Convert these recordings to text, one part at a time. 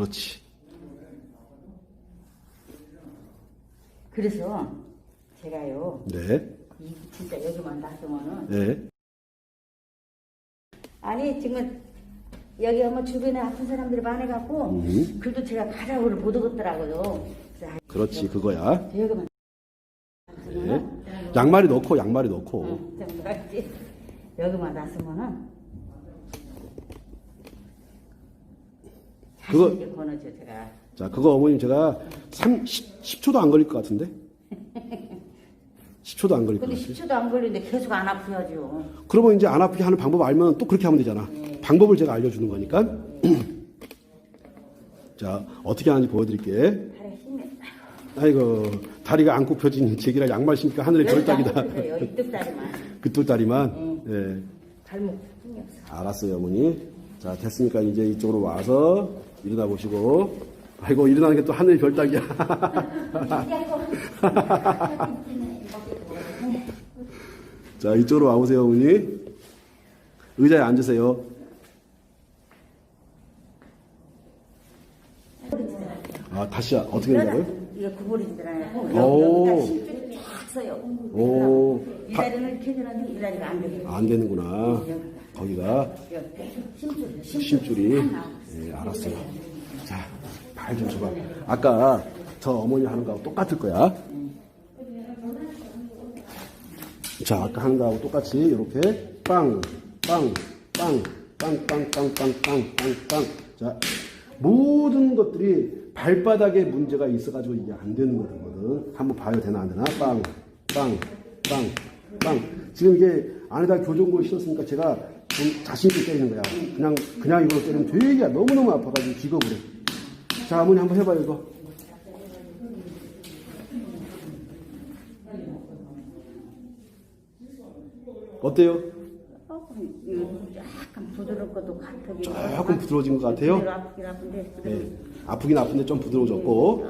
그렇지. 그래서 제가요 네. 이 진짜 여기만 놨으면은 네. 아니 지금 여기 아마 주변에 아픈 사람들이 많아갖고 음. 그래도 제가 가라고를 못. 그래서 아, 그렇지, 그거야. 여기만 네. 양말이 넣고, 양말이 넣고. 응. 여기만 놨으면은 그거- 권하죠 제가. 자, 그거 어머님 제가 3, 10, 10 초도 안 걸릴 것 같은데? 10초도 안 걸릴 것 근데 같아. 10초도 안 걸리는데 계속 안 아프야죠. 그러면 이제 안 아프게 하는 방법 알면 또 그렇게 하면 되잖아. 방법을 제가 알려주는 거니까. 자, 어떻게 하는지 보여드릴게. 힘이 아이고, 다리가 안 굽혀진 제기라 양말 신기가 하늘의 별따기다. 여기 이뚝다리만 그뚝다리만. 예. 발목 힘이 없어. 알았어요, 어머니. 자, 됐으니까 이제 이쪽으로 와서 일어나 보시고. 아이고, 일어나는 게 또 하늘의 별따기야. 자, 이쪽으로 와보세요, 어머니. 의자에 앉으세요. 아, 다시 어떻게 된다고요? 이게 구부리지더라고. 오. 심줄이 쫙 써요. 오. 이 다리는 들었는데 이 다리가 안 돼. 안 되는구나. 거기가. 심줄이. 예, 알았어요. 자, 발 좀 줘봐. 아까 저 어머니 하는 거하고 똑같을 거야. 자, 아까 하는 거하고 똑같이 이렇게 빵, 빵, 빵, 빵, 빵, 빵, 빵, 빵, 빵, 빵. 자, 모든 것들이 발바닥에 문제가 있어가지고 이게 안 되는 거거든. 한번 봐요. 되나 안 되나? 빵, 빵, 빵, 빵. 지금 이게 안에다 교정골 신었으니까 제가 좀 자신있게 때리는 거야. 그냥, 그냥 이걸로 때리면 되게 너무너무 아파가지고 기겁을 해. 자, 어머니 한번 해봐요, 이거. 어때요? 조금 약간 것도 같아. 조금 부드러워진 것 같아요? 아프긴 아픈데. 네. 아프긴 아픈데 좀 부드러워졌고.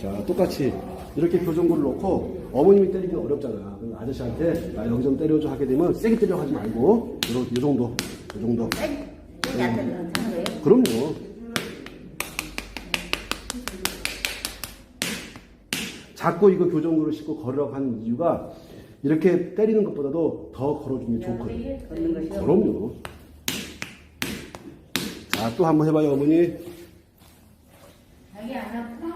자, 똑같이 이렇게 교정구를 놓고 어머님이 때리기는 어렵잖아. 그럼 아저씨한테 나 여기 좀 때려줘 하게 되면 세게 때려 하지 말고 요, 요 정도, 요 정도. 여기 안 거예요? 그럼요. 자꾸 이거 교정구를 싣고 걸으라고 하는 이유가 이렇게 때리는 것보다도 더 걸어주는 게 좋거든요. 그럼요. 자, 또 한번 해봐요, 어머니. 저는 안 아파.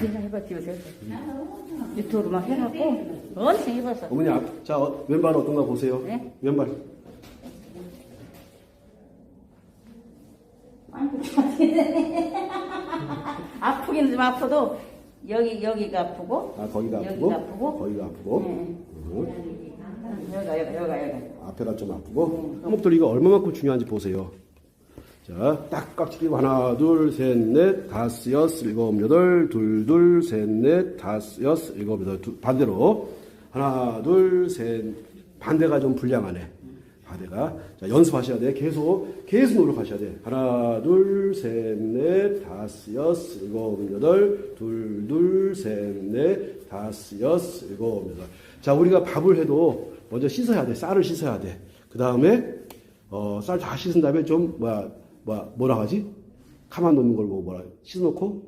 그냥 해봤지 요새. 유튜브 막 해갖고 엄청 해봤어. 어머니, 앞, 자, 어, 왼발 어떤가 보세요. 네? 왼발. 아프긴 좀 아파도 여기 여기가 아프고 아, 거기가 아프고. 여기가 아프고 거기가 아프고. 네. 음, 여기가 여기가 여기가 여기가 앞에가 좀 아프고. 한목돌 이거 얼마만큼 중요한지 보세요. 자, 딱 깍지끼고 하나, 둘, 셋, 넷, 다섯, 여섯, 일곱, 여덟, 둘, 둘, 셋, 넷, 다섯, 여섯, 일곱, 여덟, 두, 반대로. 하나, 둘, 셋, 반대가 좀 불량하네. 반대가. 자, 연습하셔야 돼. 계속, 계속 노력하셔야 돼. 하나, 둘, 셋, 넷, 다섯, 여섯, 일곱, 여덟, 둘, 둘, 셋, 넷, 다섯, 여섯, 일곱, 여덟. 자, 우리가 밥을 해도 먼저 씻어야 돼. 쌀을 씻어야 돼. 그 다음에, 어, 쌀 다 씻은 다음에 좀, 뭐야, 뭐야, 뭐라 하지? 가만 놓는 걸 보고 뭐라, 씻어놓고,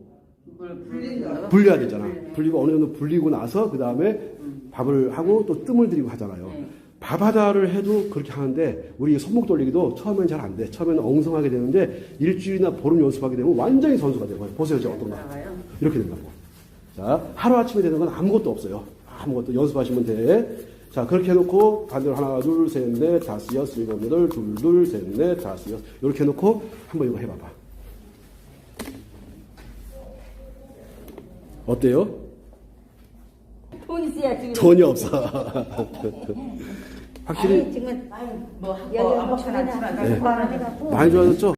불려야 되잖아. 불리고 어느 정도 불리고 나서 그 다음에 밥을 하고 또 뜸을 들이고 하잖아요. 밥 하다를 해도 그렇게 하는데 우리 손목 돌리기도 처음엔 잘 안 돼. 처음에는 엉성하게 되는데 일주일이나 보름 연습하게 되면 완전히 선수가 거예요. 보세요, 저 어떤가. 이렇게 된다고. 자, 하루 아침에 되는 건 아무것도 없어요. 아무것도 연습하시면 돼. 자, 그렇게 해놓고, 반대로 하나, 둘, 셋, 넷, 다섯, 여섯, 일곱, 여덟, 둘, 둘, 셋, 넷, 다섯, 여섯. 이렇게 해놓고, 한번 이거 해봐봐. 어때요? 돈 있어야지. 전혀 없어. 확실히 아니, 지금 뭐 여기 한번 전화 주면 해갖고 많이 좋아졌죠?